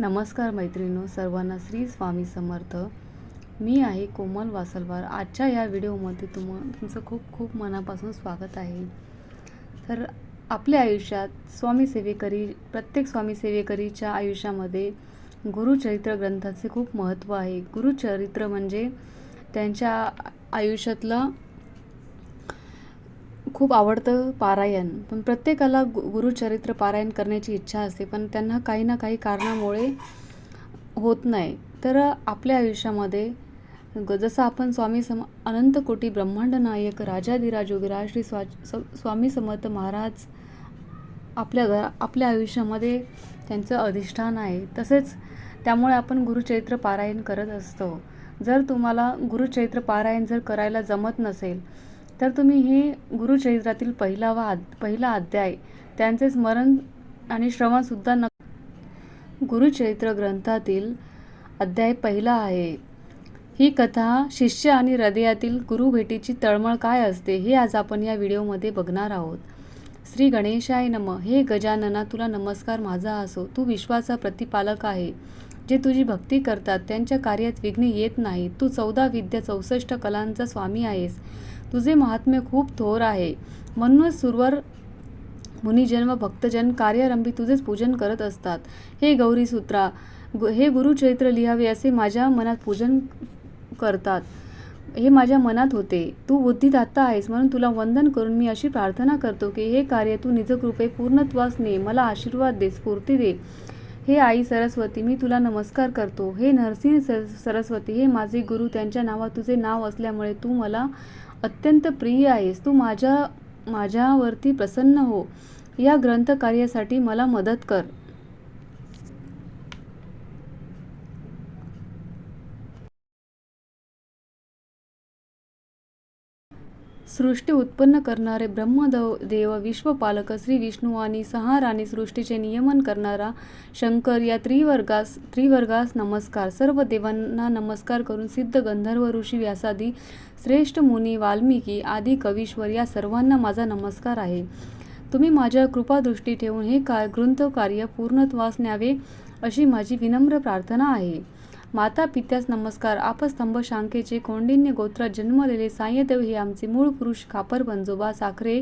नमस्कार मैत्रिणींनो सर्वांना श्री स्वामी समर्थ. मी आहे कोमल वासलवार. आजच्या या व्हिडिओमध्ये तुम तुमचं खूप खूप मनापासून स्वागत आहे. तर आपल्या आयुष्यात स्वामी सेवेकरी प्रत्येक स्वामी सेवेकरीच्या आयुष्यामध्ये गुरुचरित्र ग्रंथाचे खूप महत्त्व आहे. गुरुचरित्र म्हणजे त्यांच्या आयुष्यातलं खूप आवडतं पारायण. पण प्रत्येकाला गु गुरुचरित्र पारायण करण्याची इच्छा असते पण त्यांना काही ना काही कारणामुळे होत नाही. तर आपल्या आयुष्यामध्ये ग जसं आपण स्वामी सम अनंत कोटी ब्रह्मांड नायक राजाधिराज योगराज श्री स्वा स्वामी समर्थ महाराज आपल्या घरा आपल्या आयुष्यामध्ये त्यांचं अधिष्ठान आहे. तसेच त्यामुळे आपण गुरुचरित्र पारायण करत असतो. जर तुम्हाला गुरुचरित्र पारायण जर करायला जमत नसेल तर तुम्ही हे गुरुचरित्रातील पहिला वा पहिला अध्याय त्यांचे स्मरण आणि श्रवणसुद्धा न गुरुचरित्र ग्रंथातील अध्याय पहिला आहे. ही कथा शिष्य आणि हृदयातील गुरुभेटीची तळमळ काय असते हे आज आपण या व्हिडिओमध्ये बघणार आहोत. श्री गणेशाय नम. हे गजानना तुला नमस्कार माझा असो. तू विश्वाचा प्रतिपालक आहे. जे तुझी भक्ती करतात त्यांच्या कार्यात विघ्न येत नाही. तू चौदा विद्या चौसष्ट कलांचा स्वामी आहेस. तुझे महात्म्य खूप थोर आहे. म्हणूनच सुरवर मुनिजन व भक्तजन कार्यारंभी तुझेच पूजन करत असतात. हे गौरीसूत्रा गु हे गुरुचरित्र लिहावे असे माझ्या मनात पूजन करतात. हे माझ्या मनात होते. तू बुद्धिदाता आहेस म्हणून तुला वंदन करून मी अशी प्रार्थना करतो की हे कार्य तू निजकृपे पूर्णत्वास ने मला आशीर्वाद दे स्फूर्ती दे. हे आई सरस्वती मी तुला नमस्कार करतो. हे नरसिंह सर सरस्वती हे माझे गुरु त्यांच्या नावात तुझे नाव असल्यामुळे तू मला अत्यंत प्रिय आहेस. तू माझ्या माझ्यावरती प्रसन्न हो. या ग्रंथकार्यासाठी मला मदत कर. सृष्टी उत्पन्न करणारे ब्रह्मदेव देव विश्वपालक श्री विष्णू आणि संहार आणि सृष्टीचे नियमन करणारा शंकर या त्रिवर्गास त्रिवर्गास नमस्कार. सर्व देवांना नमस्कार करून सिद्ध गंधर्व ऋषी व्यासादी श्रेष्ठ मुनी वाल्मिकी आदी कवीश्वर या सर्वांना माझा नमस्कार आहे. तुम्ही माझ्या कृपादृष्टी ठेवून हे का ग्रंथकार्य पूर्णत्वास न्यावे अशी माझी विनम्र प्रार्थना आहे. माता पित्यास नमस्कार. आपस्तंभ शांकेचे कौंडिन्य गोत्रात जन्मलेले सायदेव हे आमचे मूळ पुरुष खापर बंजोबा साखरे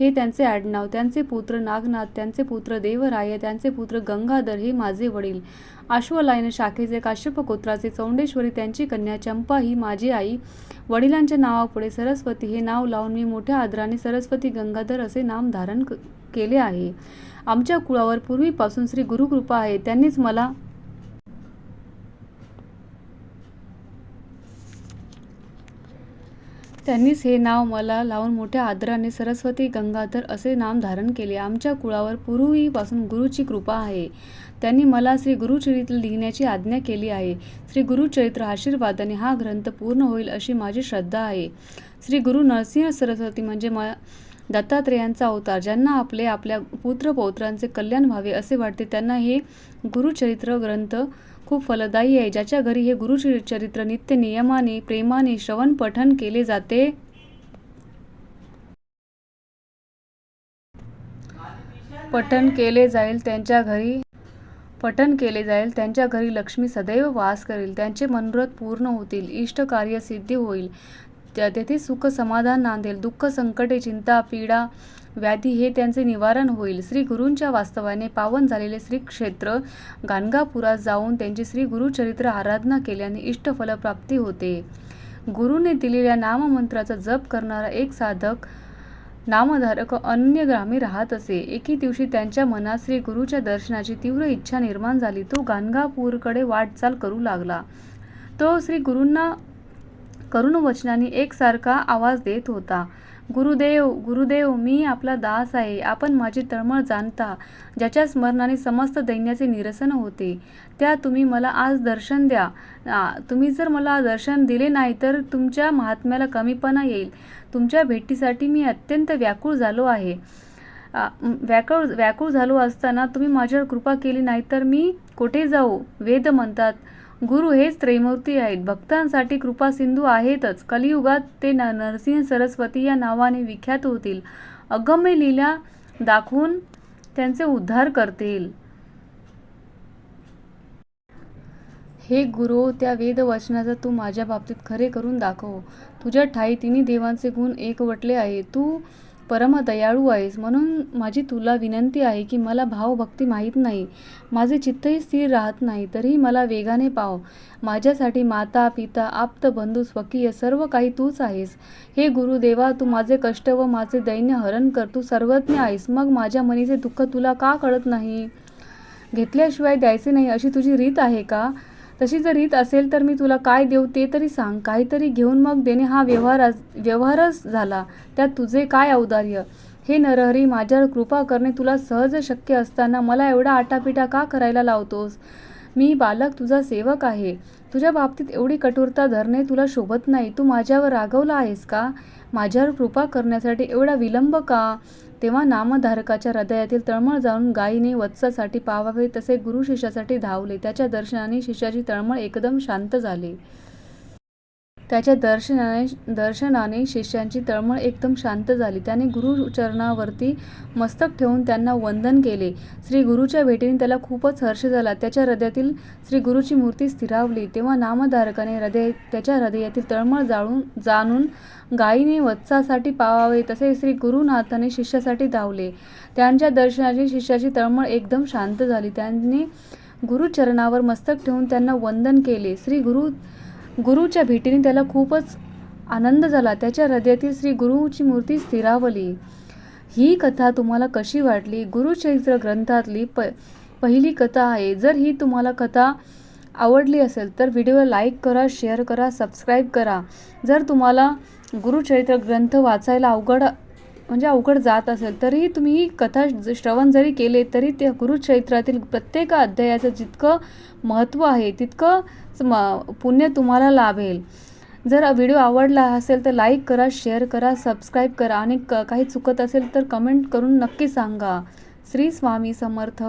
हे त्यांचे आडनाव त्यांचे पुत्र नागनाथ त्यांचे पुत्र देवराय त्यांचे पुत्र गंगाधर हे माझे वडील. अश्वलायन शाखेचे काश्यप गोत्राचे चौंडेश्वरी त्यांची कन्या चंपा ही माझी आई. वडिलांच्या नावापुढे सरस्वती हे नाव लावून मी मोठ्या आदराने सरस्वती गंगाधर असे नाम धारण केले आहे. आमच्या कुळावर पूर्वीपासून श्री गुरुकृपा आहे. त्यांनीच मला त्यांनीच हे नाव मला लावून मोठ्या आदराने सरस्वती गंगाधर असे नाम धारण केले. आमच्या कुळावर पूर्वीपासून गुरुची कृपा आहे. त्यांनी मला श्री गुरुचरित्र लिहिण्याची आज्ञा केली आहे. श्री गुरुचरित्र आशीर्वादाने हा ग्रंथ पूर्ण होईल अशी माझी श्रद्धा आहे. श्री गुरु नरसिंह सरस्वती म्हणजे म दत्तात्रेयांचा अवतार. ज्यांना आपले आपल्या पुत्र पौत्रांचे कल्याण व्हावे असे वाटते त्यांना हे गुरुचरित्र ग्रंथ खूप फलदायी आहे. ज्याच्या घरी हे गुरुचरित्र नित्य नियमाने प्रेमाने श्रवण पठन केले जाते. पठन केले जाईल त्यांच्या घरी पठन केले जाईल त्यांच्या घरी लक्ष्मी सदैव वास करेल. त्यांचे मनोरथ पूर्ण होतील इष्ट कार्य सिद्धी होईल. त्या तेथे सुख समाधान नांदेल. दुःख संकटे चिंता पीडा व्याधी हे त्यांचे निवारण होईल. श्री गुरूंच्या वास्तवाने पावन झालेले श्री क्षेत्र गाणगापुरात जाऊन त्यांची श्री गुरुचरित्र आराधना केल्याने इष्टफलप्राप्ती होते. गुरुने दिलेल्या नाममंत्राचा जप करणारा एक साधक नामधारक अन्य ग्रामी राहत असे. एके दिवशी त्यांच्या मनात श्री गुरुच्या दर्शनाची तीव्र इच्छा निर्माण झाली. तो गाणगापूरकडे वाटचाल करू लागला. तो श्री गुरूंना करुण वचनाने एकसारखा आवाज देत होता. गुरुदेव गुरुदेव मी आपला दास आहे. आपण माझी तळमळ जाणता ज्याच्या स्मरणाने समस्त दैन्याचे निरसन होते. त्या तुम्ही मला आज दर्शन द्या. तुम्ही जर मला दर्शन दिले नाही तर तुमच्या महात्म्याला कमीपणा येईल. तुमच्या भेटीसाठी मी अत्यंत व्याकुळ झालो आहे. व्याकुळ व्याकुळ झालो असताना तुम्ही माझ्यावर कृपा केली नाही तर मी कुठे जाऊ? वेद म्हणतात गुरु हेच त्रैमूर्ती आहेत. भक्तांसाठी कृपा सिंधू आहेतच. कलियुगात ते न नरसिंह सरस्वती या नावाने विख्यात होतील. अगम्य लीला दाखवून त्यांचे उद्धार करतील. हे गुरु त्या वेदवचनाचा तू माझ्या बाबतीत खरे करून दाखव. तुझ्या ठाई तिन्ही देवांचे गुण एकवटले आहे तू परमदयाळू आहेस. म्हणून माझी तुला विनंती आहे की मला भावभक्ती माहीत नाही. माझे चित्तही स्थिर राहत नाही तरीही मला वेगाने पाव. माझ्यासाठी माता पिता आप्त बंधू स्वकीय सर्व काही तूच आहेस. हे गुरुदेवा तू माझे कष्ट व माझे दैन्य हरण कर. तू सर्वज्ञ आहेस. मग माझ्या मनीचे दुःख तुला का कळत नाही? घेतल्याशिवाय द्यायचे नाही अशी तुझी रीत आहे का? तशी जर रीत असेल तर मी तुला काय देऊ ते तरी सांग. काहीतरी घेऊन मग देणे हा व्यवहार व्यवहारच झाला. त्यात तुझे काय औदार्य? हे नरहरी माझ्यावर कृपा करणे तुला सहज शक्य असताना मला एवढा आटापिटा का करायला लावतोस? मी बालक तुझा सेवक आहे. तुझ्या बाबतीत एवढी कठोरता धरणे तुला शोभत नाही. तू माझ्यावर रागवला आहेस का? माझ्यावर कृपा करण्यासाठी एवढा विलंब का? तेव्हा नामधारकाच्या हृदयातील तळमळ जाऊन गायीने वत्सासाठी पावावे तसे गुरु शिष्यासाठी धावले. त्याच्या दर्शनाने शिष्याची तळमळ एकदम शांत झाली. त्याच्या दर्शनाने दर्शनाने शिष्यांची तळमळ एकदम शांत झाली. त्याने गुरुचरणावरती मस्तक ठेवून त्यांना वंदन केले. श्री गुरुच्या भेटीने त्याला खूपच हर्ष झाला. त्याच्या हृदयातील श्री गुरुची मूर्ती स्थिरावली. तेव्हा नामधारकाने हृदय त्याच्या हृदयातील तळमळ जाळून जाणून गायीने वत्सासाठी पावावे तसे श्री गुरुनाथाने शिष्यासाठी धावले. त्यांच्या दर्शनाची शिष्याची तळमळ एकदम शांत झाली. त्यांनी गुरुचरणावर मस्तक ठेवून त्यांना वंदन केले. श्री गुरु गुरुच्या भेटीने त्याला खूपच आनंद झाला. त्याच्या हृदयातील श्री गुरुची मूर्ती स्थिरावली. ही कथा तुम्हाला कशी वाटली? गुरुचरित्र ग्रंथातली प पहिली कथा आहे. जर ही तुम्हाला कथा आवडली असेल तर व्हिडिओला लाईक करा शेअर करा सबस्क्राईब करा. जर तुम्हाला गुरुचरित्र ग्रंथ वाचायला अवघड म्हणजे अवघड जात असेल तरीही तुम्ही ही कथा श्रवण जरी केले तरी त्या गुरुचरित्रातील प्रत्येक अध्यायाचं जितकं महत्त्व आहे तितकं म- पुण्य तुम्हाला लाभेल. जर व्हिडिओ आवडला असेल तर लाईक करा शेअर करा सबस्क्राईब करा आणि क काही चुकत असेल तर कमेंट करून नक्की सांगा. श्री स्वामी समर्थ.